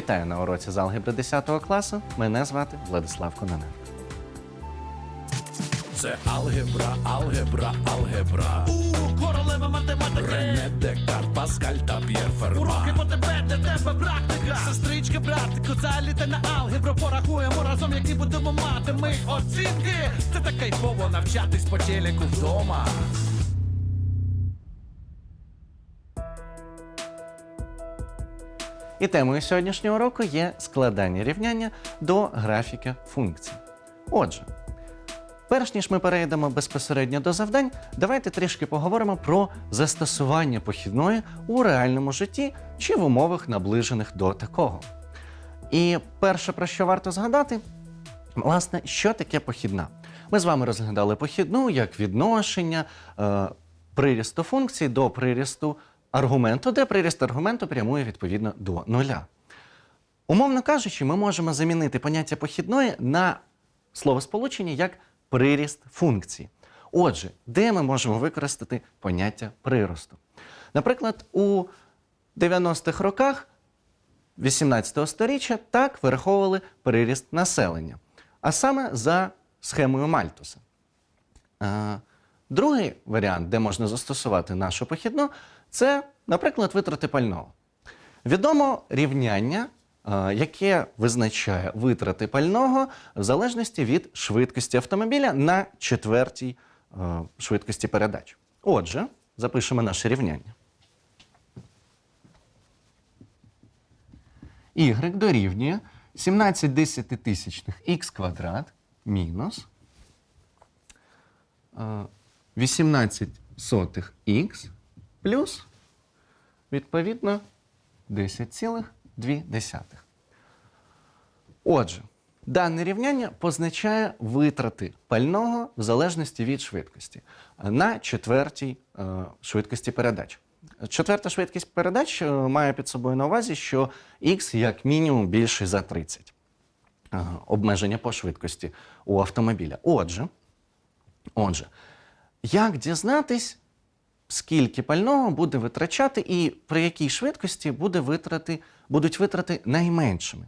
Вітаю на уроці з алгебри 10 класу. Мене звати Владислав Кононенко. Це алгебра, алгебра, алгебра. У королева математики. Рене Декарт, Паскаль та П'єр Уроки по тебе, де тебе практика? Сестричка, братику, це на алгебру. Порахуємо разом, які будемо мати ми. Оцінки. Це так кайфово навчатись по телеку вдома І темою сьогоднішнього уроку є складання рівняння до графіка функцій. Отже, перш ніж ми перейдемо безпосередньо до завдань, давайте трішки поговоримо про застосування похідної у реальному житті чи в умовах, наближених до такого. І перше, про що варто згадати, власне, що таке похідна. Ми з вами розглядали похідну як відношення е, прирісту функції до прирісту аргументу, де приріст аргументу прямує відповідно до нуля. Умовно кажучи, ми можемо замінити поняття похідної на словосполучення як приріст функції. Отже, де ми можемо використати поняття приросту? Наприклад, у 90-х роках 18 століття так вираховували приріст населення, а саме за схемою Мальтуса. Е, Другий варіант, де можна застосувати нашу похідну, це, наприклад, витрати пального. Відомо рівняння, е, яке визначає витрати пального в залежності від швидкості автомобіля на четвертій е, швидкості передач. Отже, запишемо наше рівняння. y дорівнює 17 десятитисячних х квадрат мінус е, 18 сотих х плюс, відповідно, 10,2. Отже, дане рівняння позначає витрати пального в залежності від швидкості на четвертій е, швидкості передач. Четверта швидкість передач е, має під собою на увазі, що х як мінімум більший за 30. Е, обмеження по швидкості у автомобіля. Отже, отже, як дізнатись, скільки пального буде витрачати і при якій швидкості буде витрати, будуть витрати найменшими?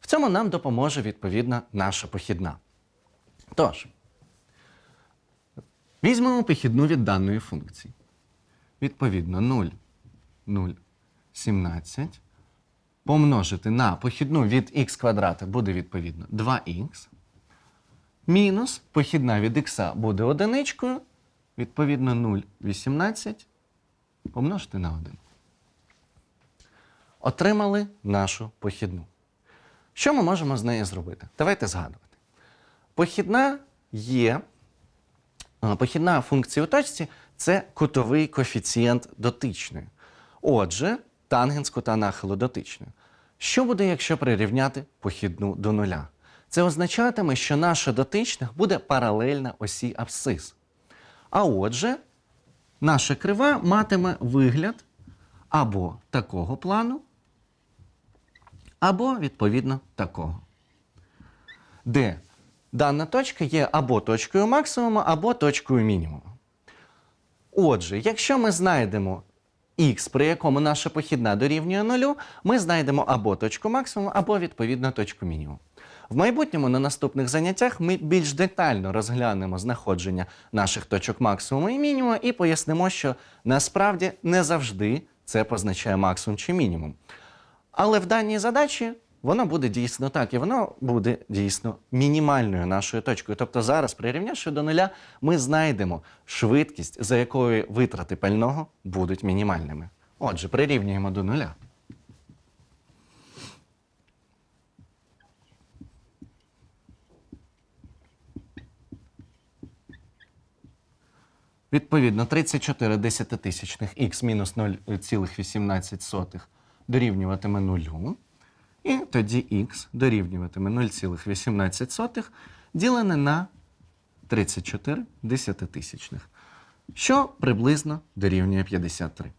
В цьому нам допоможе відповідно наша похідна. Тож, візьмемо похідну від даної функції. Відповідно, 0, 0, 17 помножити на похідну від х квадрата буде відповідно 2х. Мінус похідна від х буде одиничкою, відповідно 0,18 помножити на 1. Отримали нашу похідну. Що ми можемо з нею зробити? Давайте згадувати. Похідна є, е, похідна функція у точці це кутовий коефіцієнт дотичної. Отже, тангенс кута нахилу дотичної. Що буде, якщо прирівняти похідну до нуля? Це означатиме, що наша дотична буде паралельна осі абсцис. А отже, наша крива матиме вигляд або такого плану, або, відповідно, такого. Де дана точка є або точкою максимуму, або точкою мінімуму. Отже, якщо ми знайдемо х, при якому наша похідна дорівнює нулю, ми знайдемо або точку максимуму, або відповідно точку мінімуму. В майбутньому на наступних заняттях ми більш детально розглянемо знаходження наших точок максимуму і мінімуму і пояснимо, що насправді не завжди це позначає максимум чи мінімум. Але в даній задачі воно буде дійсно так, і воно буде дійсно мінімальною нашою точкою. Тобто зараз, прирівнявши до нуля, ми знайдемо швидкість, за якою витрати пального будуть мінімальними. Отже, прирівнюємо до нуля. Відповідно, 34 десятитисячних х мінус 0,18 дорівнюватиме нулю. І тоді х дорівнюватиме 0,18 ділене на 34 десятитисячних, що приблизно дорівнює 53.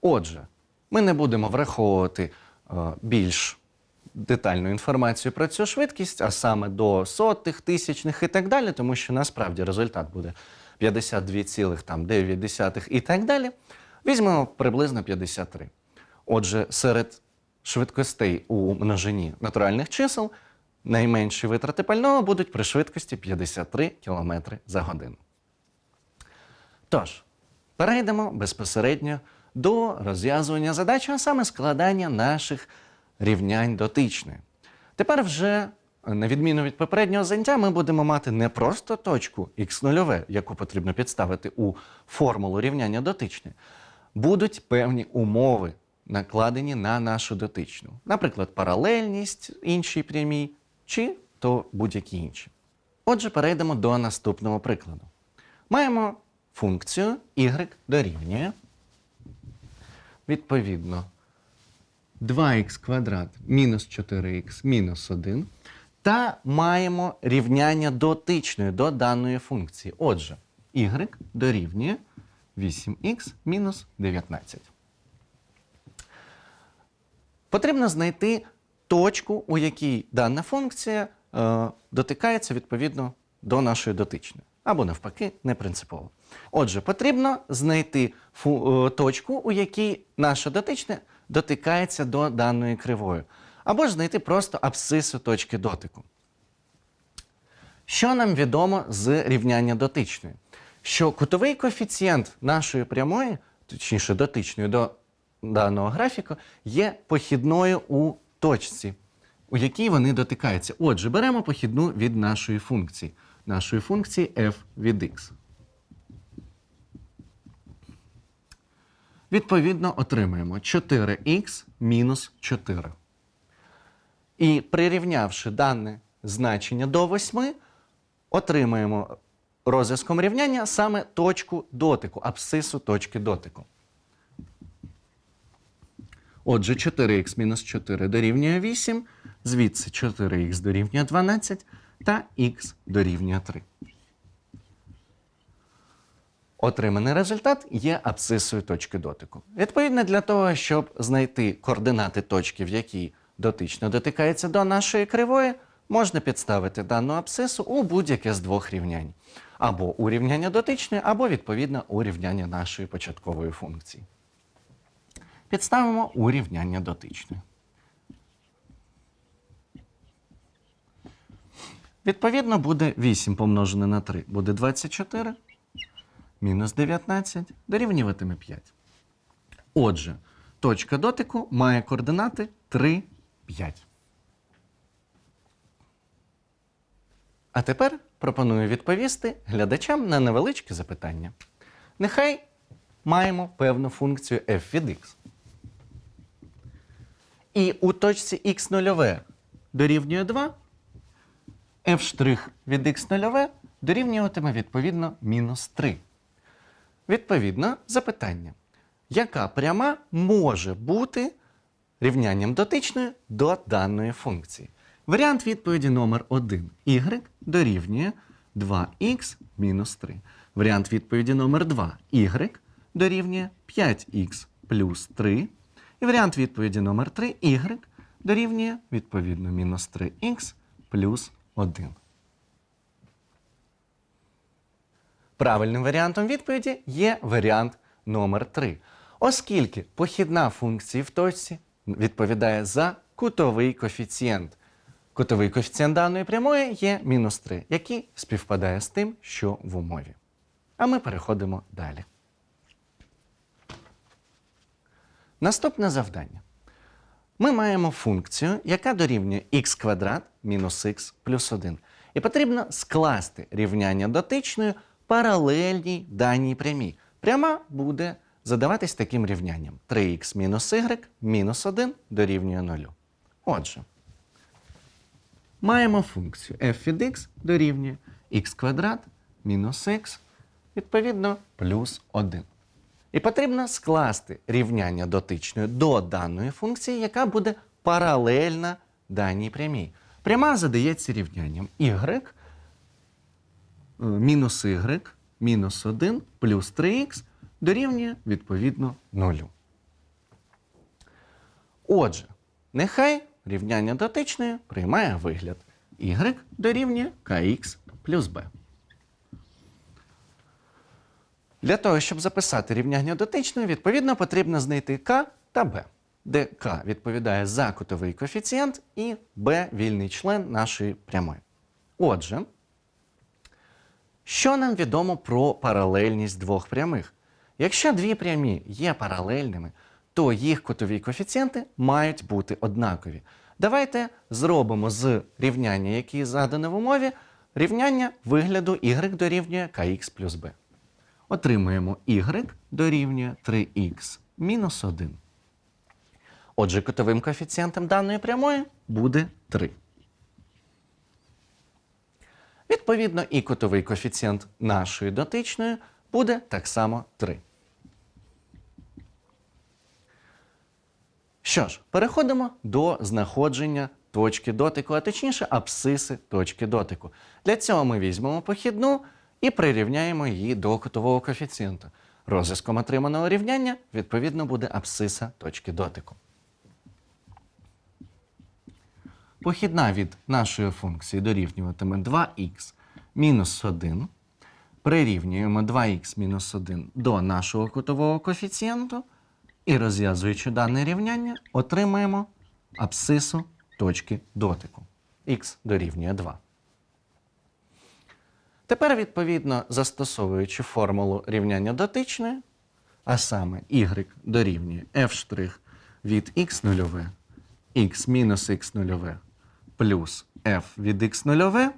Отже, ми не будемо враховувати е, більш детальну інформацію про цю швидкість, а саме до сотих, тисячних і так далі, тому що насправді результат буде 52,9 і так далі. Візьмемо приблизно 53. Отже, серед швидкостей у множині натуральних чисел найменші витрати пального будуть при швидкості 53 км за годину. Тож, перейдемо безпосередньо до розв'язування задачі, а саме складання наших рівнянь дотичної. Тепер вже, на відміну від попереднього заняття, ми будемо мати не просто точку х0, яку потрібно підставити у формулу рівняння дотичної. Будуть певні умови, накладені на нашу дотичну. Наприклад, паралельність іншій прямій, чи то будь-які інші. Отже, перейдемо до наступного прикладу. Маємо функцію y дорівнює. Відповідно, 2х квадрат мінус 4х мінус 1. Та маємо рівняння дотичної до даної функції. Отже, y дорівнює 8х мінус 19. Потрібно знайти точку, у якій дана функція е, дотикається відповідно до нашої дотичної. Або навпаки, не принципово. Отже, потрібно знайти фу, е, точку, у якій наша дотична дотикається до даної кривої. Або ж знайти просто абсцису точки дотику. Що нам відомо з рівняння дотичної? Що кутовий коефіцієнт нашої прямої, точніше дотичної до даного графіку, є похідною у точці, у якій вони дотикаються. Отже, беремо похідну від нашої функції, нашої функції f від x. Відповідно, отримаємо 4х мінус 4. І прирівнявши дане значення до 8, отримаємо розв'язком рівняння саме точку дотику, абсцису точки дотику. Отже, 4х мінус 4 дорівнює 8, звідси 4х дорівнює 12 та х дорівнює 3. Отриманий результат є абсцисою точки дотику. Відповідно, для того, щоб знайти координати точки, в якій дотично дотикається до нашої кривої, можна підставити дану абсцису у будь-яке з двох рівнянь. Або у рівняння дотичної, або, відповідно, у рівняння нашої початкової функції. Підставимо у рівняння дотичної. Відповідно, буде 8 помножене на 3, буде 24 мінус 19 дорівнюватиме 5. Отже, точка дотику має координати 3, 5. А тепер пропоную відповісти глядачам на невеличке запитання. Нехай маємо певну функцію f від x. І у точці x0 дорівнює 2, f' від x0 дорівнюватиме відповідно мінус 3. Відповідно, запитання. Яка пряма може бути рівнянням дотичною до даної функції? Варіант відповіді номер 1. y дорівнює 2х мінус 3. Варіант відповіді номер 2. y дорівнює 5х плюс 3. І варіант відповіді номер 3. y дорівнює відповідно мінус 3х плюс 1. Правильним варіантом відповіді є варіант номер 3, оскільки похідна функції в точці відповідає за кутовий коефіцієнт. Кутовий коефіцієнт даної прямої є мінус 3, який співпадає з тим, що в умові. А ми переходимо далі. Наступне завдання. Ми маємо функцію, яка дорівнює х квадрат мінус х плюс 1. І потрібно скласти рівняння дотичною паралельній даній прямій. Пряма буде задаватись таким рівнянням: 3х мінус y мінус 1 дорівнює 0. Отже, маємо функцію f від x дорівнює х квадрат мінус х, відповідно, плюс 1. І потрібно скласти рівняння дотичної до даної функції, яка буде паралельна даній прямій. Пряма задається рівнянням y мінус y мінус 1 плюс 3х дорівнює відповідно 0. Отже, нехай рівняння дотичної приймає вигляд y дорівнює kx плюс b. Для того, щоб записати рівняння дотичної, відповідно потрібно знайти k та b. де К відповідає за кутовий коефіцієнт і Б вільний член нашої прямої. Отже, що нам відомо про паралельність двох прямих? Якщо дві прямі є паралельними, то їх кутові коефіцієнти мають бути однакові. Давайте зробимо з рівняння, які задане в умові, рівняння вигляду y дорівнює kx плюс b. Отримуємо y дорівнює 3х мінус 1. Отже, кутовим коефіцієнтом даної прямої буде 3. Відповідно, і кутовий коефіцієнт нашої дотичної буде так само 3. Що ж, переходимо до знаходження точки дотику, а точніше абсциси точки дотику. Для цього ми візьмемо похідну і прирівняємо її до кутового коефіцієнта. Розв'язком отриманого рівняння відповідно буде абсциса точки дотику. Похідна від нашої функції дорівнюватиме 2х мінус 1. Прирівнюємо 2х мінус 1 до нашого кутового коефіцієнту. І розв'язуючи дане рівняння, отримаємо абсцису точки дотику. х дорівнює 2. Тепер, відповідно, застосовуючи формулу рівняння дотичної, а саме y дорівнює f' від x нульове, x мінус x нульове плюс f від x нульове,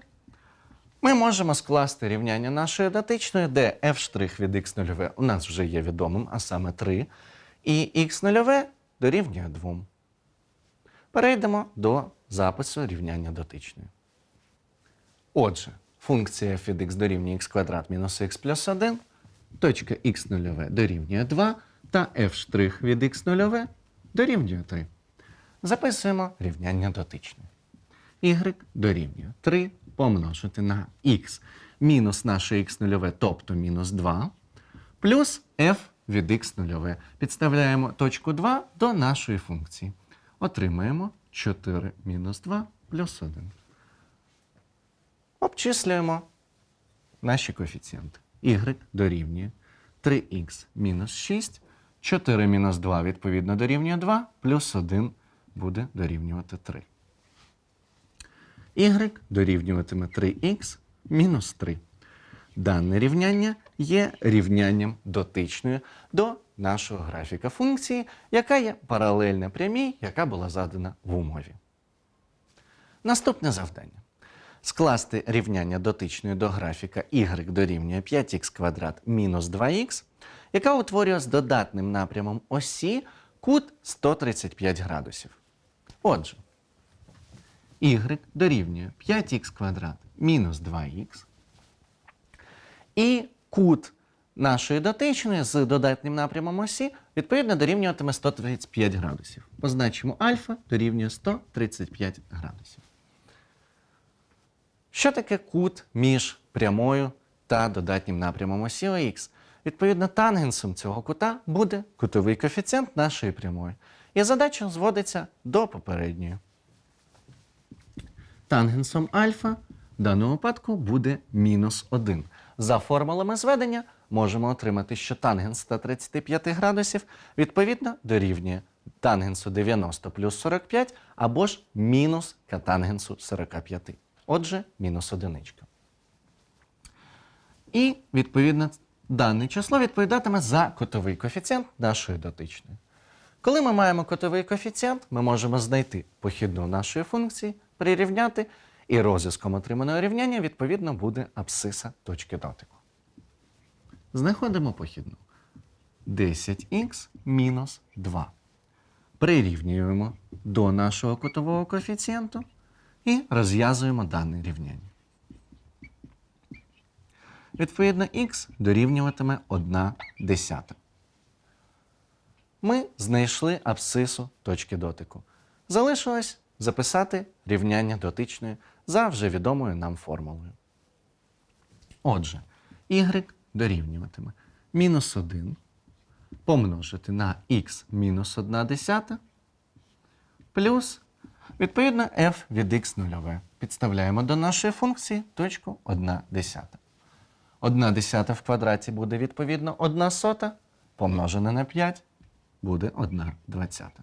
ми можемо скласти рівняння нашої дотичної, де f' від x нульове у нас вже є відомим, а саме 3, і x нульове дорівнює 2. Перейдемо до запису рівняння дотичної. Отже, функція f від x дорівнює x квадрат мінус x плюс 1, точка x нульове дорівнює 2 та f' від x нульове дорівнює 3. Записуємо рівняння дотичної. Y дорівнює 3 помножити на x мінус наше x нульове, тобто мінус 2, плюс f від x нульове. Підставляємо точку 2 до нашої функції. Отримаємо 4 мінус 2 плюс 1. Обчислюємо наші коефіцієнти. y дорівнює 3х мінус 6, 4 мінус 2 відповідно дорівнює 2, плюс 1 буде дорівнювати 3. Y дорівнюватиме 3х мінус 3. Дане рівняння є рівнянням дотичною до нашого графіка функції, яка є паралельна прямій, яка була задана в умові. Наступне завдання. Скласти рівняння дотичної до графіка y дорівнює 5х квадрат мінус 2х, яка утворює з додатним напрямом осі кут 135 градусів. Отже, y дорівнює 5х квадрат мінус 2х, і кут нашої дотичної з додатним напрямом осі відповідно дорівнюватиме 135 градусів. Позначимо альфа дорівнює 135 градусів. Що таке кут між прямою та додатнім напрямом осі ОХ? Відповідно, тангенсом цього кута буде кутовий коефіцієнт нашої прямої. І задача зводиться до попередньої. Тангенсом альфа в даному випадку буде мінус 1. За формулами зведення можемо отримати, що тангенс 135 градусів відповідно дорівнює тангенсу 90 плюс 45 або ж мінус катангенсу 45. Отже, мінус одиничка. І, відповідно, дане число відповідатиме за котовий коефіцієнт нашої дотичної. Коли ми маємо котовий коефіцієнт, ми можемо знайти похідну нашої функції, прирівняти, і розв'язком отриманого рівняння відповідно буде абсциса точки дотику. Знаходимо похідну. 10х мінус 2. Прирівнюємо до нашого кутового коефіцієнту і розв'язуємо дане рівняння. Відповідно, х дорівнюватиме 1 десята. Ми знайшли абсцису точки дотику. Залишилось записати рівняння дотичної за вже відомою нам формулою. Отже, y дорівнюватиме мінус 1 помножити на х мінус 1 десята плюс, відповідно, f від x нульове. Підставляємо до нашої функції точку 1 десята. 1 десята в квадраті буде відповідно 1 сота, помножена на 5 буде 1 двадцята.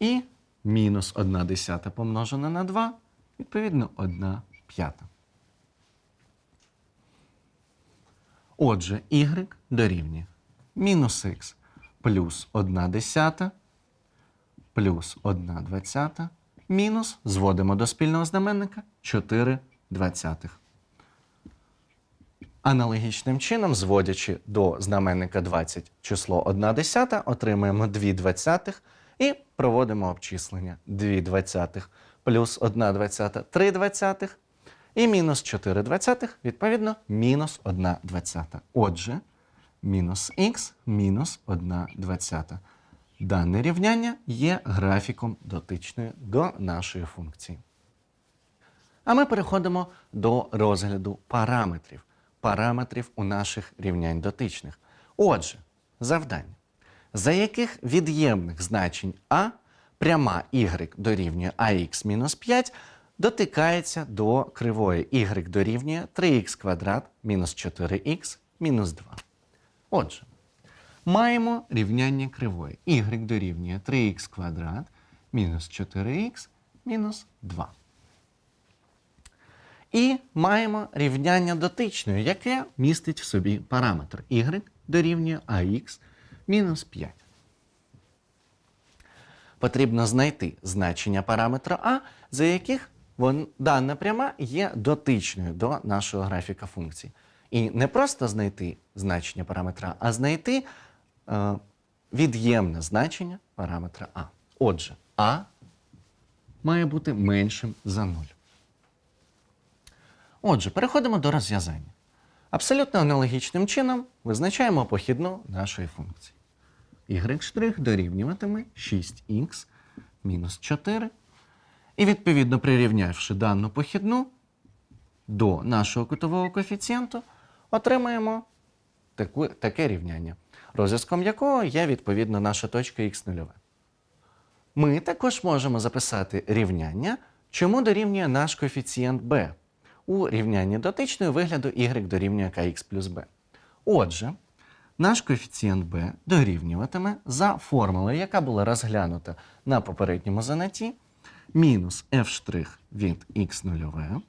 І мінус 1 десята помножена на 2, відповідно, 1 п'ята. Отже, y дорівнює мінус х плюс 1 десята плюс 1 двадцята мінус, зводимо до спільного знаменника 4 двадцятих. Аналогічним чином, зводячи до знаменника 20 число 1 десята, отримаємо 2 двадцятих і проводимо обчислення. 2 двадцятих плюс 1 двадцята 3 двадцятих і мінус 4 двадцятих, відповідно, мінус 1 двадцята. Отже, мінус х мінус 1 двадцята. Дане рівняння є графіком дотичною до нашої функції. А ми переходимо до розгляду параметрів. Параметрів у наших рівнянь дотичних. Отже, завдання. За яких від'ємних значень а пряма y дорівнює ax мінус 5 дотикається до кривої y дорівнює 3х квадрат мінус 4х мінус 2. Отже, маємо рівняння кривої. y дорівнює 3х квадрат мінус 4х мінус 2. І маємо рівняння дотичної, яке містить в собі параметр y дорівнює ax мінус 5. Потрібно знайти значення параметра а, за яких вон, дана пряма є дотичною до нашого графіка функції. І не просто знайти значення параметра, а знайти е, від'ємне значення параметра а. Отже, а має бути меншим за 0. Отже, переходимо до розв'язання. Абсолютно аналогічним чином визначаємо похідну нашої функції. Y' дорівнюватиме 6х мінус 4. І відповідно прирівнявши дану похідну до нашого кутового коефіцієнту, отримаємо таку, таке рівняння, розв'язком якого є відповідно наша точка х0. Ми також можемо записати рівняння, чому дорівнює наш коефіцієнт b у рівнянні дотичної вигляду y дорівнює kx плюс b. Отже, наш коефіцієнт b дорівнюватиме за формулою, яка була розглянута на попередньому занятті, мінус f' від x0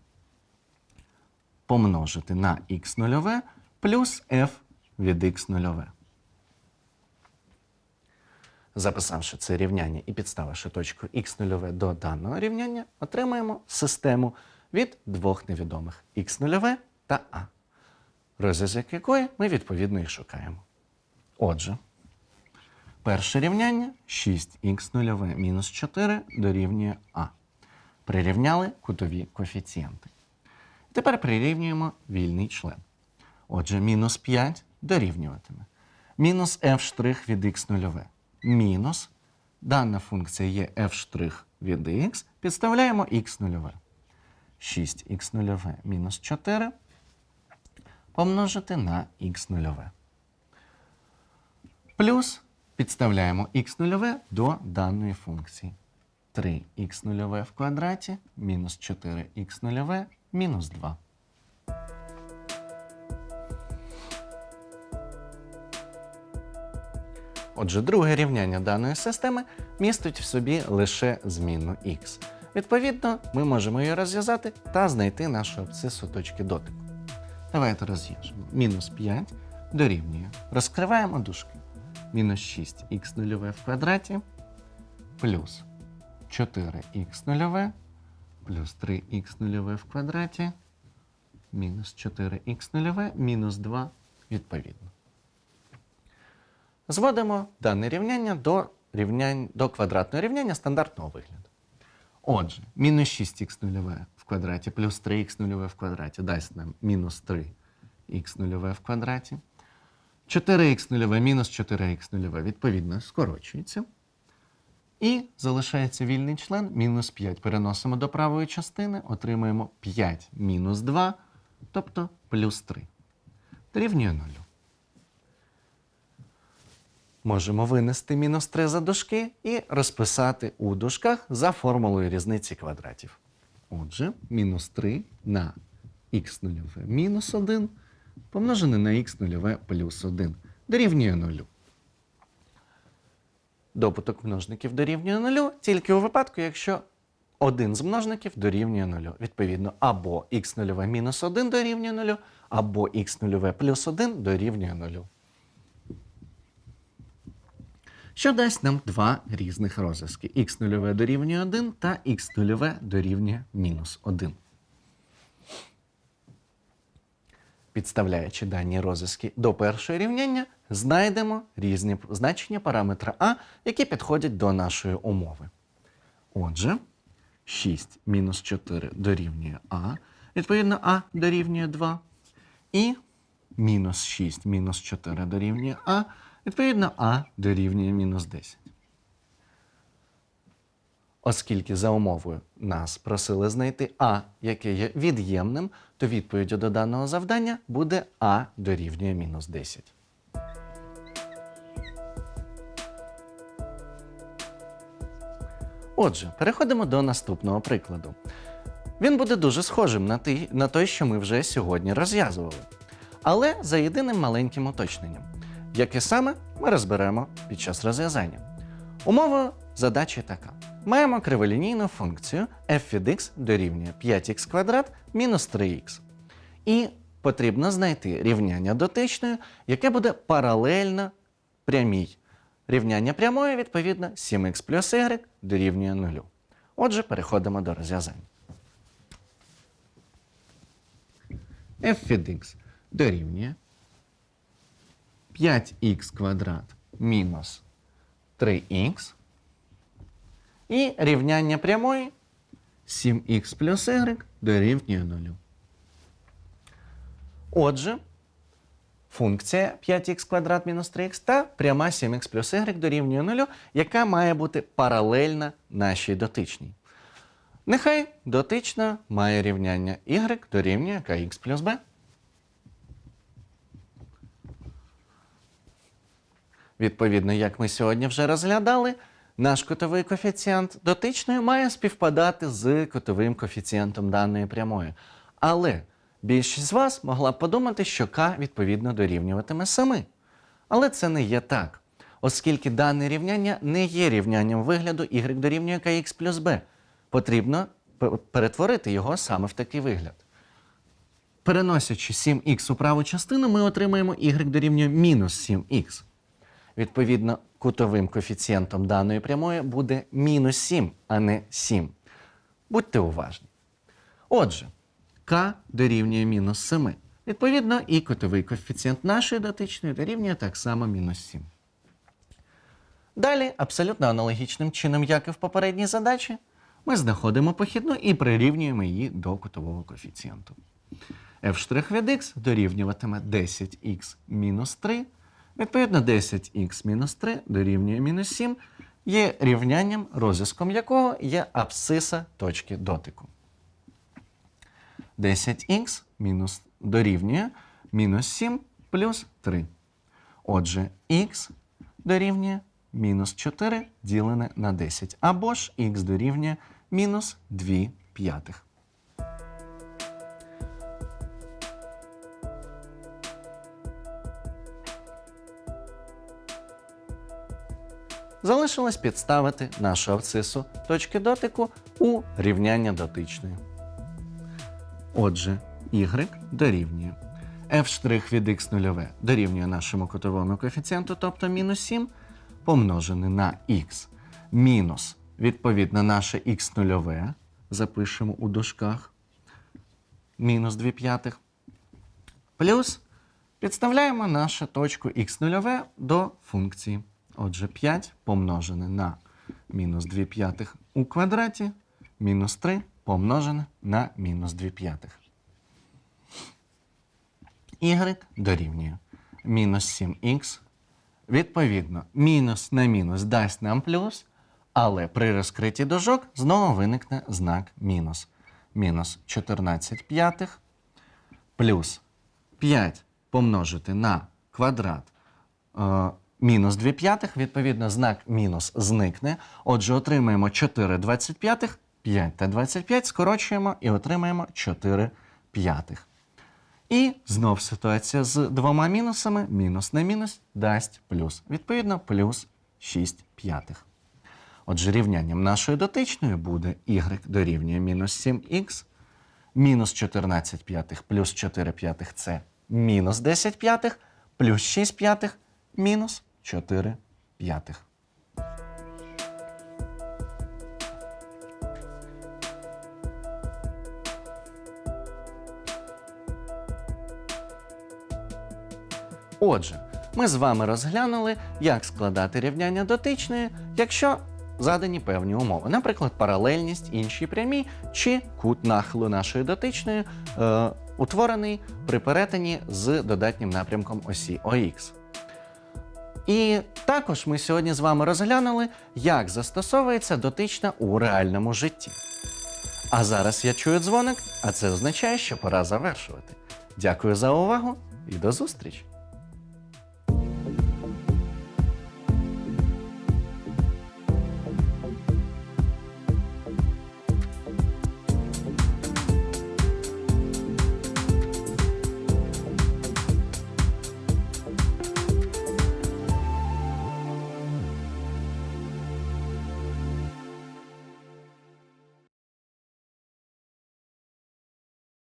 помножити на x0 плюс f від x0. Записавши це рівняння і підставивши точку x0 до даного рівняння, отримаємо систему від двох невідомих x0 та a, розв'язок якої ми відповідно і шукаємо. Отже, перше рівняння 6х0 мінус 4 дорівнює а. Прирівняли кутові коефіцієнти. Тепер прирівнюємо вільний член. Отже, мінус 5 дорівнюватиме. Мінус f' від x0. Мінус. Дана функція є f' від x. Підставляємо x0. 6х0 мінус 4 помножити на х0. Плюс підставляємо х0 до даної функції. 3х0 в квадраті мінус 4х0 мінус 2. Отже, друге рівняння даної системи містить в собі лише змінну х. Відповідно, ми можемо її розв'язати та знайти нашу абсцису точки дотику. Давайте розв'яжемо. Мінус 5 дорівнює. Розкриваємо дужки. Мінус 6х0 в квадраті плюс 4х0 плюс 3х0 в квадраті мінус 4х0 мінус 2 відповідно. Зводимо дане рівняння до, рівнянь, до квадратного рівняння стандартного вигляду. Отже, мінус 6х0 в квадраті плюс 3х0 в квадраті дасть нам мінус 3х0 в квадраті. 4х0 мінус 4х0 відповідно скорочується. І залишається вільний член мінус 5. Переносимо до правої частини, отримуємо 5 мінус 2, тобто плюс 3. Дорівнює 0. Можемо винести мінус 3 за дужки і розписати у дужках за формулою різниці квадратів. Отже, мінус 3 на х0 мінус 1 помножене на х0 плюс 1 дорівнює 0. добуток множників дорівнює нулю тільки у випадку, якщо один з множників дорівнює нулю. Відповідно, або х нульове мінус 1 дорівнює нулю, або х нульове плюс 1 дорівнює нулю. Що дасть нам два різних розв'язки: х нульове дорівнює 1 та х нульове дорівнює мінус 1. Підставляючи дані розв'язки до першого рівняння, знайдемо різні значення параметра а, які підходять до нашої умови. Отже, 6 мінус 4 дорівнює а, відповідно, а дорівнює 2. І мінус 6 мінус 4 дорівнює а, відповідно, а дорівнює мінус 10. Оскільки за умовою нас просили знайти А, яке є від'ємним, то відповіддю до даного завдання буде А дорівнює мінус 10. Отже, переходимо до наступного прикладу. Він буде дуже схожим на той, на той, що ми вже сьогодні розв'язували. Але за єдиним маленьким уточненням, яке саме ми розберемо під час розв'язання. Умова задачі така: маємо криволінійну функцію f від x дорівнює 5х квадрат мінус 3х. І потрібно знайти рівняння дотичної, яке буде паралельно прямій. Рівняння прямої, відповідно, 7х плюс y дорівнює 0. Отже, переходимо до розв'язання. f від x дорівнює 5х квадрат мінус 3х. І рівняння прямої 7х плюс y дорівнює 0. Отже, функція 5х квадрат мінус 3х та пряма 7х плюс y дорівнює 0, яка має бути паралельна нашій дотичній. Нехай дотична має рівняння y дорівнює kx плюс b. Відповідно, як ми сьогодні вже розглядали, наш котовий коефіцієнт дотичної має співпадати з котовим коефіцієнтом даної прямої. Але більшість з вас могла б подумати, що k відповідно дорівнюватиме 7. Але це не є так, оскільки дане рівняння не є рівнянням вигляду y дорівнює kx плюс b. Потрібно перетворити його саме в такий вигляд. Переносячи 7х у праву частину, ми отримаємо y дорівнює мінус 7х. Відповідно, кутовим коефіцієнтом даної прямої буде мінус 7, а не 7. Будьте уважні. Отже, k дорівнює мінус 7. Відповідно, і кутовий коефіцієнт нашої дотичної дорівнює так само мінус 7. Далі, абсолютно аналогічним чином, як і в попередній задачі, ми знаходимо похідну і прирівнюємо її до кутового коефіцієнту. f' від x дорівнюватиме 10х мінус 3. Відповідно, 10х мінус 3 дорівнює мінус 7 є рівнянням, розв'язком якого є абсциса точки дотику. 10х мінус дорівнює мінус 7 плюс 3. Отже, х дорівнює мінус 4 ділене на 10, або ж х дорівнює мінус 2 п'ятих. Залишилось підставити нашу абсцису точки дотику у рівняння дотичної. Отже, y дорівнює f' від x нульове дорівнює нашому котовому коефіцієнту, тобто мінус 7, помножене на x мінус, відповідно, наше x нульове, запишемо у дужках, мінус 2 п'ятих, плюс підставляємо нашу точку x нульове до функції. Отже, 5 помножене на мінус 2 п'ятих у квадраті, мінус 3 помножене на мінус 2 п'ятих. Y дорівнює мінус 7х. Відповідно, мінус на мінус дасть нам плюс, але при розкритті дужок знову виникне знак мінус. Мінус 14 п'ятих плюс 5 помножити на квадрат е, мінус 2 п'ятих, відповідно, знак мінус зникне. Отже, отримаємо 4 25, 5 та 25, скорочуємо і отримаємо 4 п'ятих. І знов ситуація з двома мінусами. Мінус на мінус дасть плюс. Відповідно, плюс 6 п'ятих. Отже, рівнянням нашої дотичної буде y дорівнює мінус 7х, мінус 14 п'ятих плюс 4 п'ятих це мінус 10 п'ятих, плюс 6 п'ятих, мінус 4 п'ятих. Отже, ми з вами розглянули, як складати рівняння дотичної, якщо задані певні умови, наприклад, паралельність іншій прямій чи кут нахилу нашої дотичної, е, утворений при перетині з додатнім напрямком осі ОХ. І також ми сьогодні з вами розглянули, як застосовується дотична у реальному житті. А зараз я чую дзвоник, а це означає, що пора завершувати. Дякую за увагу і до зустрічі!